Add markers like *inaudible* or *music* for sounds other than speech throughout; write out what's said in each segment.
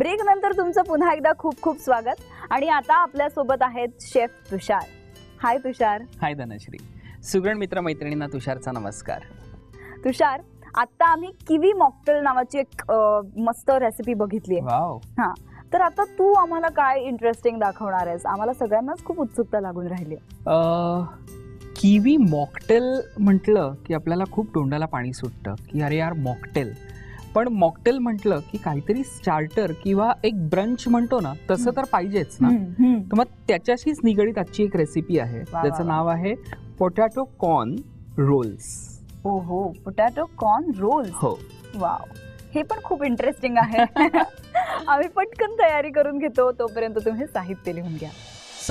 Break नंतर तुमचं पुन्हा एकदा खूप खूप स्वागत. आणि आता आपल्यासोबत आहेत शेफ तुषार. हाय तुषार. हाय धनश्री. सुगरण मित्र मैत्रिणींना तुषारचा नमस्कार. तुषार आता आम्ही किवी मॉकटेल नावाची एक अ, मस्त रेसिपी बघितली वाव. तर आता तू आम्हाला काय इंटरेस्टिंग दाखवणार आहेस? आम्हाला सगळ्यांनाच खूप उत्सुकता लागून राहिली किवी मॉकटेल म्हटलं की आपल्याला खूप तोंडाला पाणी सुटतं. की अरे यार मॉकटेल. पण मॉकटेल म्हटलं की काहीतरी स्टार्टर किंवा एक ब्रंच म्हणतो ना तसं तर पाहिजेच ना. तर मग त्याच्याशीच निगडीत आजची एक रेसिपी आहे. त्याचं. नाव आहे पोटॅटो कॉर्न रोल्स ओ हो पोटॅटो कॉर्न रोल हो. वाव. हे पण खूप इंटरेस्टिंग आहे. *laughs* आम्ही पटकन तयारी करून घेतो तोपर्यंत तुम्ही साहित्य लिहून घ्या.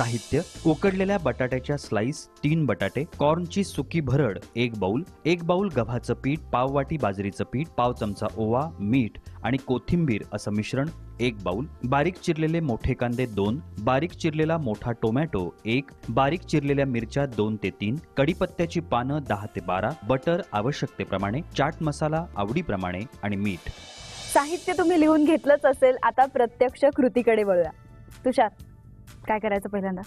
साहित्य उकडलेल्या बटाट्याच्या स्लाइस तीन बटाटे कॉर्नची सुकी भरड एक बाऊल एक बाउल गव्हाचं पीठ पाव वाटी बाजरीचं पीठ पाव चमचा ओवा मीठ आणि कोथिंबीर असं मिश्रण एक बाउल बारीक चिरलेले मोठे कांदे दोन बारीक चिरलेला मोठा टोमॅटो एक बारीक चिरलेल्या मिरच्या दोन ते तीन कडीपत्त्याची पानं दहा ते बारा बटर आवश्यकतेप्रमाणे चाट मसाला आवडीप्रमाणे आणि मीठ. साहित्य तुम्ही लिहून घेतलंच असेल आता प्रत्यक्ष कृतीकडे वळूया. तुषार काय करायचं पहिल्यांदा?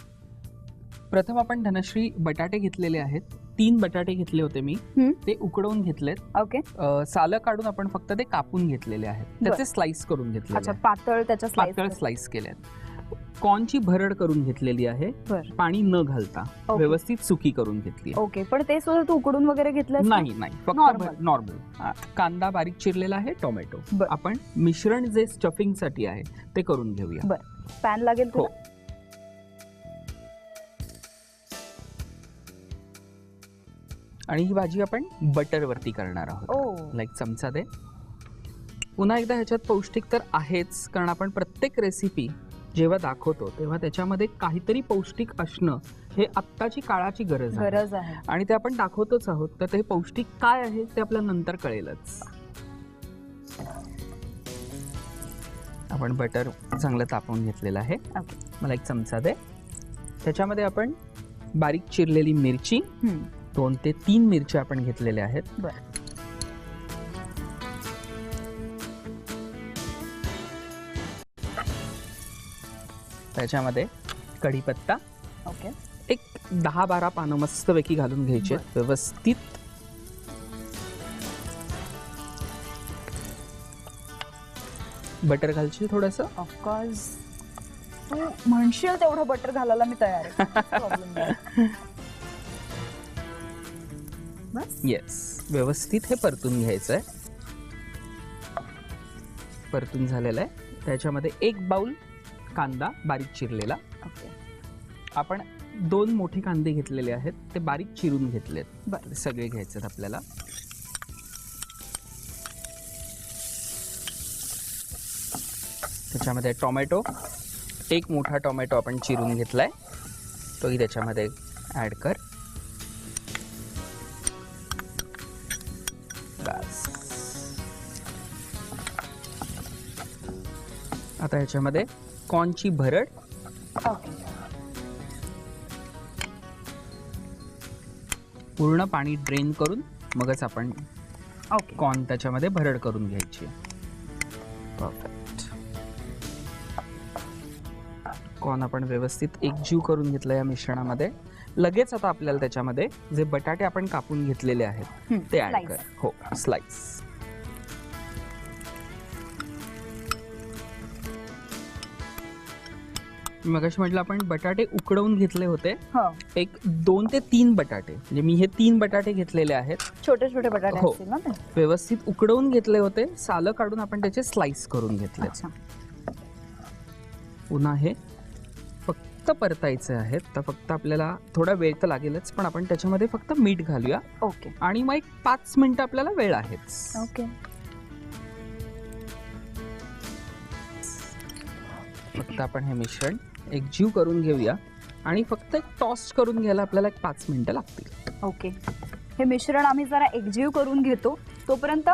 प्रथम आपण धनश्री बटाटे घेतलेले आहेत. तीन बटाटे घेतले होते मी. हम्म. ते उकडवून घेतलेत. ओके. अ, सालं काढून आपण फक्त ते कापून घेतलेले आहेत. त्याचे. स्लाइस करून घेतलेले अच्छा आहेत. पातळ त्याच्या पातळ स्लाइस स्लाइस केल्यात कॉर्नची भरड करून घेतलेली आहे. बर. पाणी न घालता. ओके. व्यवस्थित सुकी करून घेतली ओके पण ते सुद्धा तू उकडून वगैरे घेतलं नाही नाही. फक्त. नॉर्मल कांदा बारीक चिरलेला आहे टोमॅटो. बर. आपण मिश्रण जे स्टफिंगसाठी आहे ते करून घेऊया. पॅन लागेल हो. तुला? आणि ही भाजी आपण बटर वरती करणार आहोत. लाईक चमचा दे. पुन्हा एकदा ह्याच्यात पौष्टिक तर आहेच कारण आपण प्रत्येक रेसिपी जेव्हा दाखवतो तेव्हा त्याच्यामध्ये काहीतरी पौष्टिक असणं हे आत्ताची काळाची गरज आहे. गरज आहे. आणि ते आपण दाखवतोच आहोत तर ते पौष्टिक काय आहे ते आपल्याला नंतर कळेलच. आपण बटर चांगलं तापवून घेतलेलं आहे. मला एक चमचा दे. त्याच्यामध्ये आपण बारीक चिरलेली मिरची. दोन ते तीन मिरच्या आपण घेतलेल्या आहेत. बरं. त्याच्यामध्ये कढीपत्ता ओके. एक दहा बारा पानं मस्तपैकी घालून घ्यायचे आहेत. व्यवस्थित. बटर घालशील थोडस? ऑफकोर्स तू म्हणशील तेवढं बटर घालायला मी तयार आहे. *laughs* बस. येस व्यवस्थित हे परतून घ्यायचं आहे परतून झालेलं आहे. त्याच्यामध्ये एक बाउल कांदा बारीक चिरलेला. ओके. आपण दोन मोठे कांदे घेतलेले आहेत. ते बारीक चिरून घेतलेत. बरं. सगळे घ्यायचे आहेत आपल्याला. त्याच्यामध्ये टोमॅटो. एक मोठा टोमॅटो आपण चिरून घेतलाय. तोही त्याच्यामध्ये ऍड कर. आता ह्याच्यामध्ये? कॉर्नची भरड. ओके पूर्ण पाणी ड्रेन करून मगच आपण कॉर्न त्याच्यामध्ये भरड करून घ्यायची. कॉर्न आपण व्यवस्थित एकजीव करून घेतलं या मिश्रणामध्ये. लगेच आता आपल्याला त्याच्यामध्ये जे बटाटे आपण कापून घेतलेले आहेत ते ऍड. कर. हो स्लाइस मगाशी म्हटलं आपण बटाटे उकडवून घेतले होते. हो. एक दोन ते तीन बटाटे. म्हणजे मी हे तीन बटाटे घेतलेले आहेत. छोटे छोटे बटाटे हो. असतील ना ते? व्यवस्थित उकडवून घेतले होते. सालं काढून आपण त्याचे स्लाइस करून घेतले अच्छा. पुन्हा हे फक्त परतायचे आहेत. तर फक्त आपल्याला थोडा वेळ तर लागेलच पण आपण त्याच्यामध्ये फक्त मीठ घालूया. ओके. आणि मग एक पाच मिनिटं आपल्याला वेळ आहेच. ओके. फक्त आपण हे मिश्रण एकजीव करून घेऊया आणि फक्त एक टॉस्ट करून घ्यायला आपल्याला एक पाच मिनिटं लागतील. ओके हे मिश्रण आम्ही जरा एकजीव करून घेतो. तोपर्यंत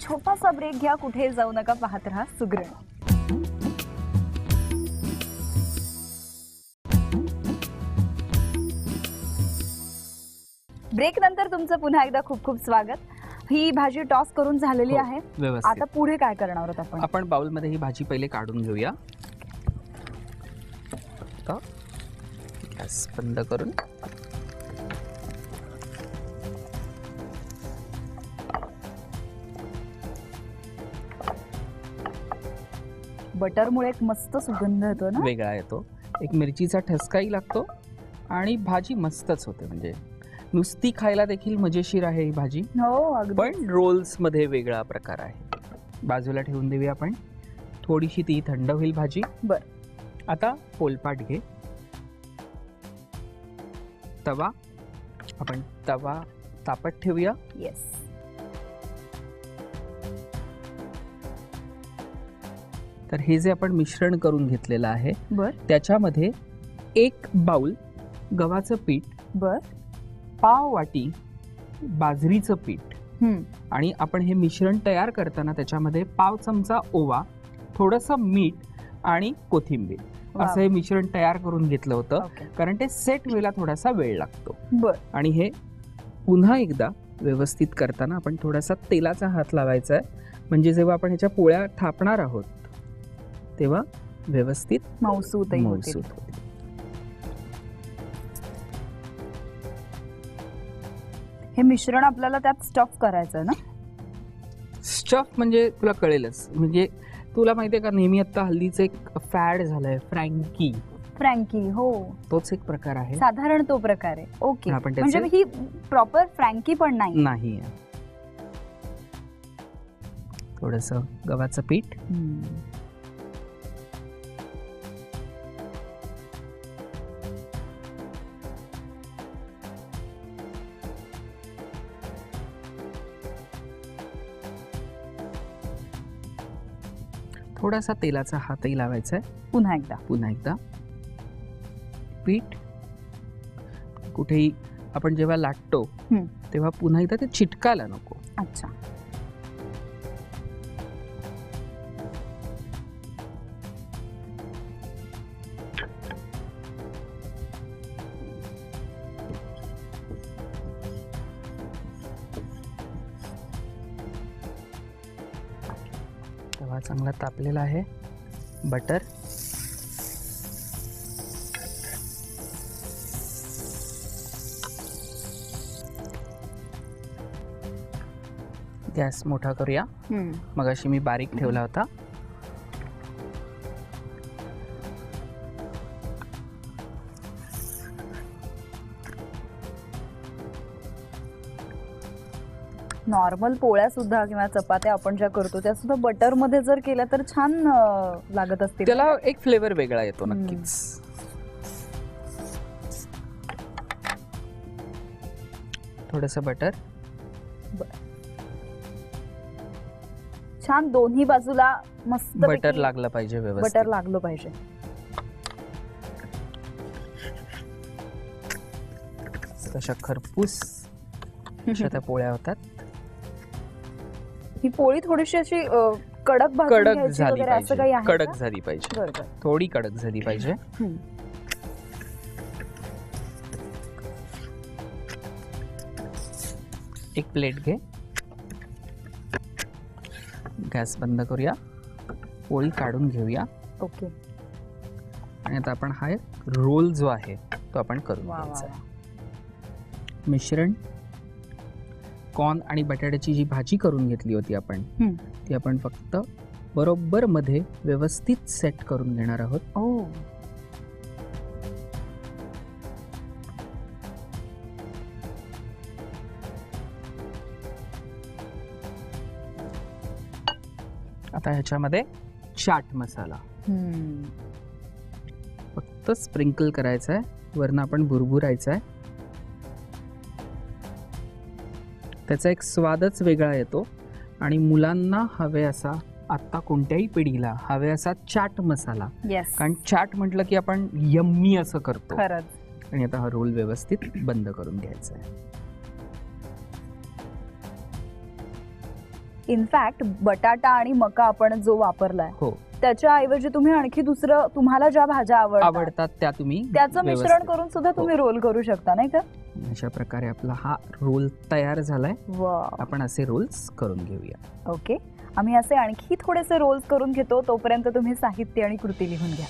छोटासा ब्रेक घ्या कुठे जाऊ नका पाहत राहा. सुग्रण. ब्रेक नंतर तुमचं पुन्हा एकदा खूप खूप स्वागत. ही भाजी टॉस करून झालेली हो, आहे. व्यवस्थित. आता पुढे काय करणार आहोत आपण? आपण बाउलमध्ये ही भाजी पहिले काढून घेऊया. गॅस बंद करून. बटरमुळे एक मस्त सुगंध येतो ना? वेगळा येतो. एक मिरचीचा ठसकाही लागतो आणि भाजी मस्तच होते म्हणजे. नुसती खायला देखील मजेशीर आहे ही भाजी. हो अगदी पण रोल्समध्ये वेगळा प्रकार आहे. बाजूला ठेवून देऊया आपण. थोडीशी ती थंड होईल भाजी. बर. आता पोलपाट घे. तवा. आपण तवा तापत ठेवूया. येस तर हे जे आपण मिश्रण करून घेतलेलं आहे बर. त्याच्यामध्ये एक बाउल गव्हाचं पीठ बर. पाव वाटी बाजरीचं पीठ. आणि आपण हे मिश्रण तयार करताना त्याच्यामध्ये पाव चमचा ओवा थोडंसं मीठ आणि कोथिंबीर. असं हे मिश्रण तयार करून घेतलं होतं. कारण ते सेट व्हायला थोडासा वेळ लागतो. आणि हे पुन्हा एकदा व्यवस्थित करताना आपण थोडासा तेलाचा हात लावायचा आहे. म्हणजे जेव्हा आपण ह्याच्या पोळ्या थापणार आहोत तेव्हा व्यवस्थित मौसूत होतील. हे मिश्रण आपल्याला त्यात स्टफ करायचं ना? स्टफ म्हणजे तुला कळेलच. म्हणजे तुला माहितीये का नेहमी आता हल्लीचं एक फॅड झालंय फ्रँकी. फ्रँकी हो. तोच एक प्रकार आहे. साधारण तो प्रकार आहे. ओके. त्याचे- म्हणजे ही प्रॉपर फ्रँकी पण नाही. नाही थोडस गव्हाचं पीठ. हम्म. थोडासा तेलाचा हातही लावायचा आहे. पुन्हा एकदा. पुन्हा एकदा. पीठ. कुठेही आपण जेव्हा लाटतो. तेव्हा पुन्हा एकदा ते चिटकायला नको. अच्छा. तेव्हा चांगला तापलेला आहे. बटर गॅस मोठा करूया. हम्म. मगाशी मी बारीक ठेवला होता. नॉर्मल पोळ्या सुद्धा किंवा चपात्या आपण ज्या करतो त्या सुद्धा बटरमध्ये जर केल्या तर छान लागत असतील. त्याला एक फ्लेवर वेगळा येतो. नक्कीच. थोडस बटर. छान दोन्ही बाजूला मस्त बटर लागलं पाहिजे बटर लागलं पाहिजे. तशा खरपूस अशा त्या पोळ्या होतात. ही पोळी थोडीशी अशी कडक कडक झाली पाहिजे कडक? झाली पाहिजे थोडी कडक झाली पाहिजे. एक प्लेट घे गॅस बंद करूया पोळी काढून घेऊया ओके आणि आता आपण हा एक रोल जो आहे तो आपण. आहे. मिश्रण कॉर्न आणि बटाट्याची जी भाजी करून घेतली होती आपण. ती आपण फक्त बरोबर मध्ये व्यवस्थित सेट करून घेणार आहोत ओ आता ह्याच्यामध्ये चाट मसाला. फक्त स्प्रिंकल करायचा आहे वरनं आपण बुरबुरायचं आहे त्याचा एक स्वादच वेगळा येतो. आणि मुलांना हवे असा आत्ता कोणत्याही पिढीला हवे असा चाट मसाला. येस कारण चाट म्हटलं की आपण यम्मी असं करतो. खरंच. आणि आता हा रोल व्यवस्थित बंद करून घ्यायचा आहे. इनफॅक्ट बटाटा आणि मका आपण जो वापरलाय हो. त्याच्या ऐवजी तुम्ही आणखी दुसरं तुम्हाला ज्या भाज्या आवडतात त्या तुम्ही त्याचं मिश्रण करून सुद्धा हो. तुम्ही रोल करू शकता नाही का? अशा प्रकारे आपला हा रोल तयार झालाय. वा आपण असे रोल्स करून घेऊया. ओके आम्ही असे आणखी थोडेसे रोल्स करून घेतो तोपर्यंत तुम्ही साहित्य आणि कृती लिहून घ्या.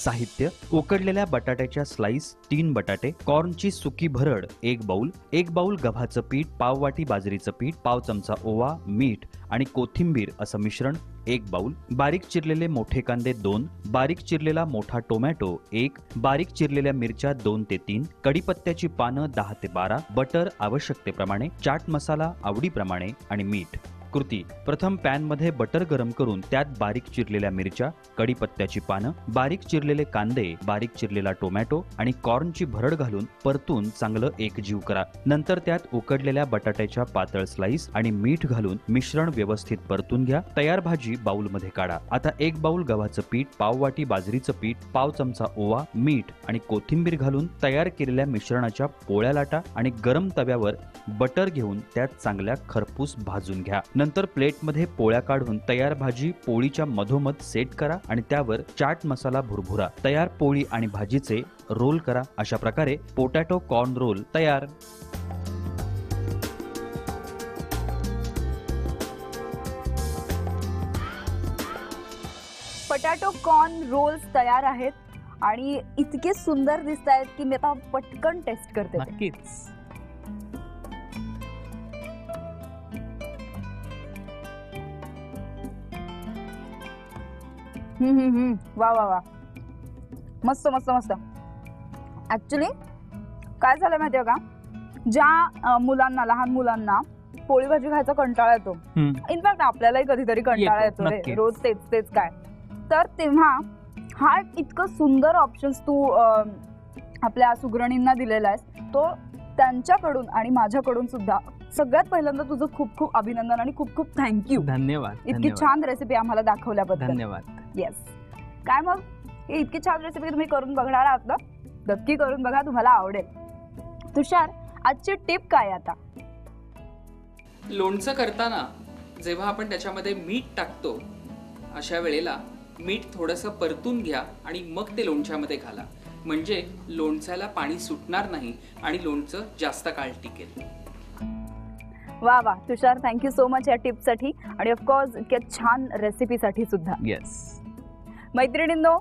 साहित्य उकडलेल्या बटाट्याच्या स्लाइस तीन बटाटे कॉर्नची सुकी भरड एक बाउल एक बाउल गव्हाचं पीठ पाव वाटी बाजरीचं पीठ पाव चमचा ओवा मीठ आणि कोथिंबीर असं मिश्रण एक बाउल बारीक चिरलेले मोठे कांदे दोन बारीक चिरलेला मोठा टोमॅटो एक बारीक चिरलेल्या मिरच्या दोन ते तीन कडीपत्त्याची पानं दहा ते बारा बटर आवश्यकतेप्रमाणे चाट मसाला आवडीप्रमाणे आणि मीठ. कृती प्रथम पॅनमध्ये बटर गरम करून त्यात बारीक चिरलेल्या मिरच्या कढीपत्त्याची पानं बारीक चिरलेले कांदे बारीक चिरलेला टोमॅटो आणि कॉर्नची भरड घालून परतून चांगलं एकजीव करा. नंतर त्यात उकडलेल्या बटाट्याच्या पातळ स्लाइस आणि मीठ घालून मिश्रण व्यवस्थित परतून घ्या. तयार भाजी बाउलमध्ये काढा. आता एक बाउल गव्हाचं पीठ पाव वाटी बाजरीचं पीठ पाव चमचा ओवा मीठ आणि कोथिंबीर घालून तयार केलेल्या मिश्रणाच्या पोळ्या लाटा आणि गरम तव्यावर बटर घेऊन त्यात चांगल्या खरपूस भाजून घ्या. नंतर प्लेटमध्ये पोळ्या काढून तयार भाजी पोळीच्या मधोमध सेट करा आणि त्यावर चाट मसाला भुरभुरा. तयार पोळी आणि भाजीचे रोल करा. अशा प्रकारे पोटॅटो कॉर्न रोल तयार. पटॅटो कॉर्न रोल्स तयार आहेत आणि इतके सुंदर दिसत आहेत की मी आता पटकन टेस्ट करते. नक्कीच. हम्म, हम्म, हम्म. वा वा वा. मस्त मस्त मस्त. ऍक्च्युली काय झालं माहितीये का? ज्या अं, मुलांना लहान मुलांना पोळी भाजी खायचा कंटाळा येतो. हम्म. इनफॅक्ट आपल्यालाही कधीतरी कंटाळा येतो, येतो रे. नक्कीच. रोज तेच तेच काय. तर तेव्हा हा एक इतकं सुंदर ऑप्शन्स तू अं, आपल्या सुगरणींना दिलेला आहेस तो त्यांच्याकडून आणि माझ्याकडून सुद्धा सगळ्यात पहिल्यांदा तुझं खूप खूप अभिनंदन आणि खूप खूप थँक्यू धन्यवाद इतकी धन्यवाद. छान रेसिपी आम्हाला दाखवल्याबद्दल. धन्यवाद. येस काय मग? ही इतकी छान रेसिपी तुम्ही करून बघणार आहात ना? नक्की करून बघा तुम्हाला आवडेल. तुषार आजची टिप काय आता? लोणचं करताना जेव्हा आपण त्याच्यामध्ये मीठ टाकतो अशा वेळेला मीठ थोडंसं परतून घ्या आणि मग ते लोणच्यामध्ये घाला. म्हणजे लोणच्याला पाणी सुटणार नाही आणि लोणचं जास्त काळ टिकेल. वा वा. तुषार थँक्यू सो मच या टिपसाठी आणि ऑफकोर्स इतक्या छान रेसिपीसाठी सुद्धा. येस मैत्रिणींनो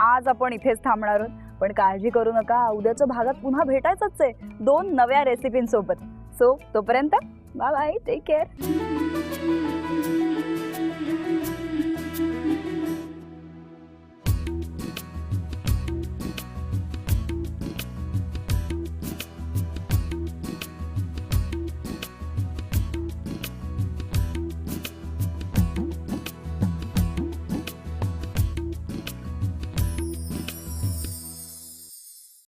आज आपण इथेच थांबणार आहोत. पण काळजी करू नका उद्याच्या भागात पुन्हा भेटायचंच आहे. दोन नव्या रेसिपींसोबत सो तोपर्यंत बाय बाय टेक केअर